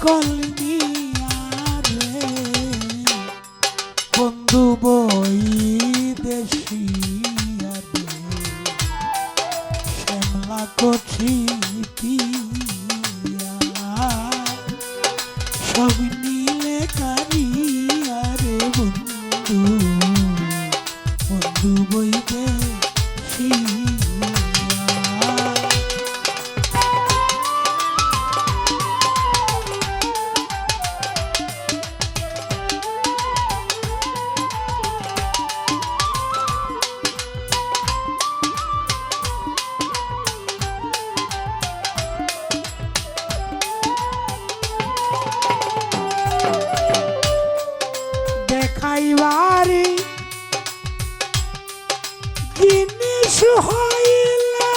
সকল নিয়ারে বন্ধু বই দেশি শ্যামলা দেখাইবারে জিনিস হইলে।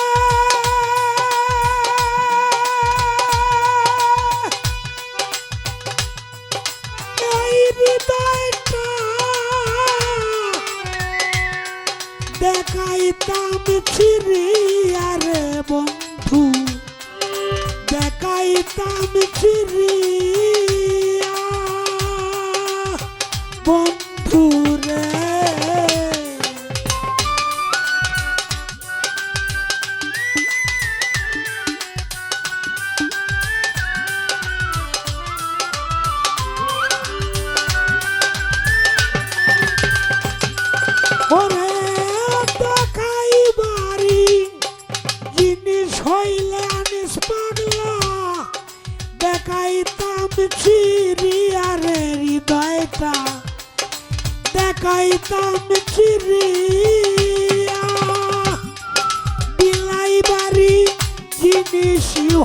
দেখাইতাম চিরিয়ারে বন্ধু। দেখাইতাম চিরিয়া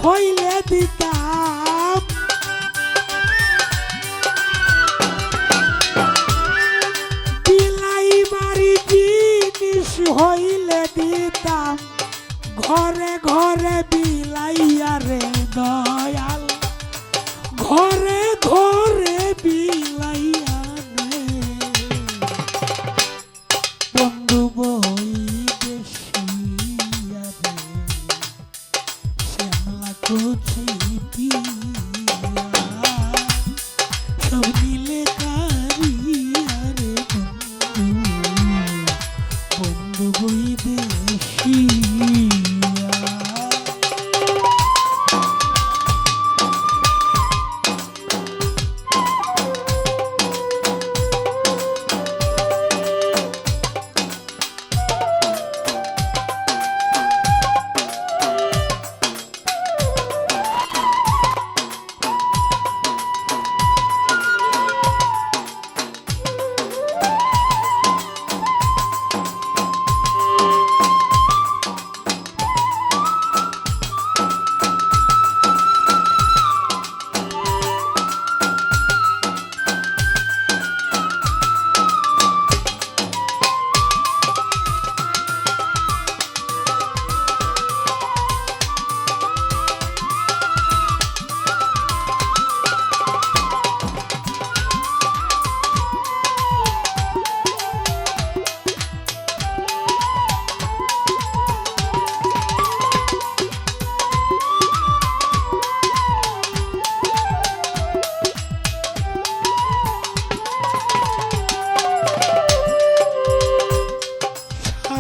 হইলে দিতাম। বিলাই বাড়ি জিনিস হইলে দিতাম। ঘরে ঘরে বিলাইয়া রে দয়াল। ঘরে ঘরে শ্যামলা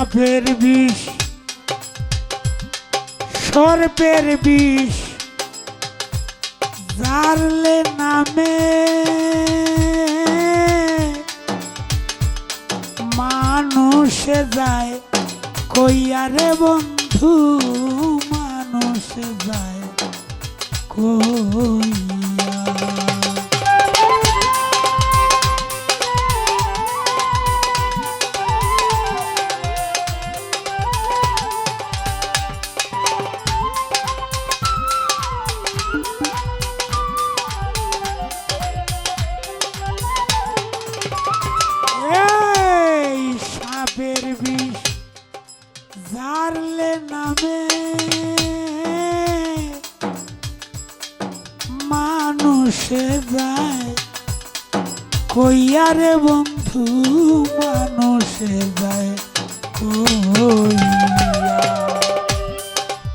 সাপের বিষ সর্পের বিষ জারলে নামে। মানুষে যায় কইয়ারে বন্ধু মানুষে যায় কইয়া সাপের বিষ নামে। মানুষে যায় কইয়ারে বন্ধু মানুষে যায় কইয়া।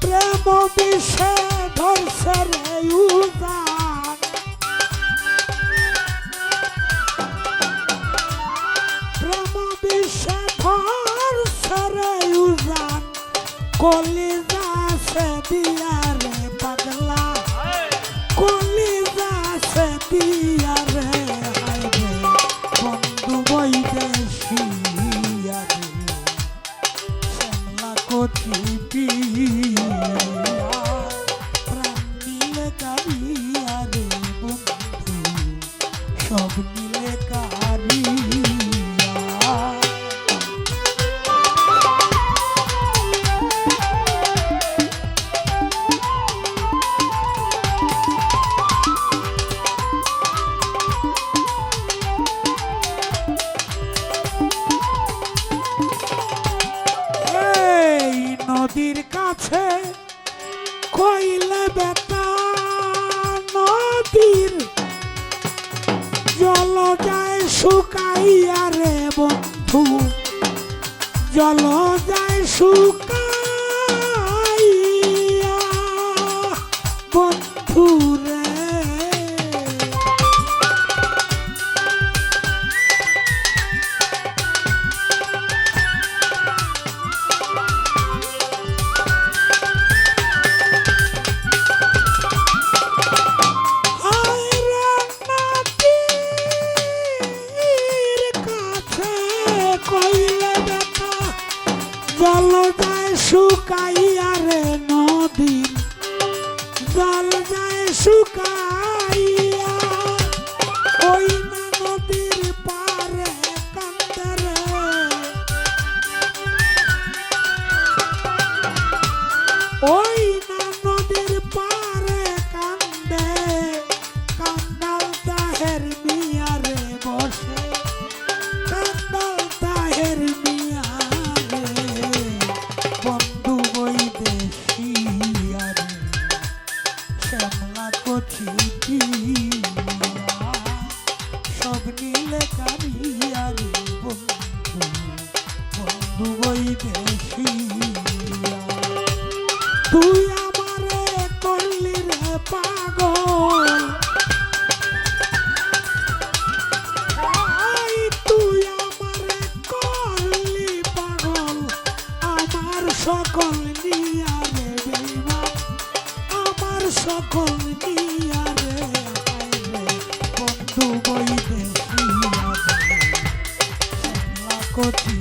প্রেম বিষে কলিজা সে দিয়া রে পাগলা। কলিজা সে দিয়া শুকাইয়া রে বন্ধু জল যায় শুকাইয়া জল যায় শুকাইয়া রে নদী। জল যায় শুকাইয়া বন্ধু বই তুই আমারে করলি রে পাগল। তুই আমারে করলি পাগল। আমার সকল নিয়া রে আমার সকল নিয়া রে বন্ধু বই দেখিয়া কোটি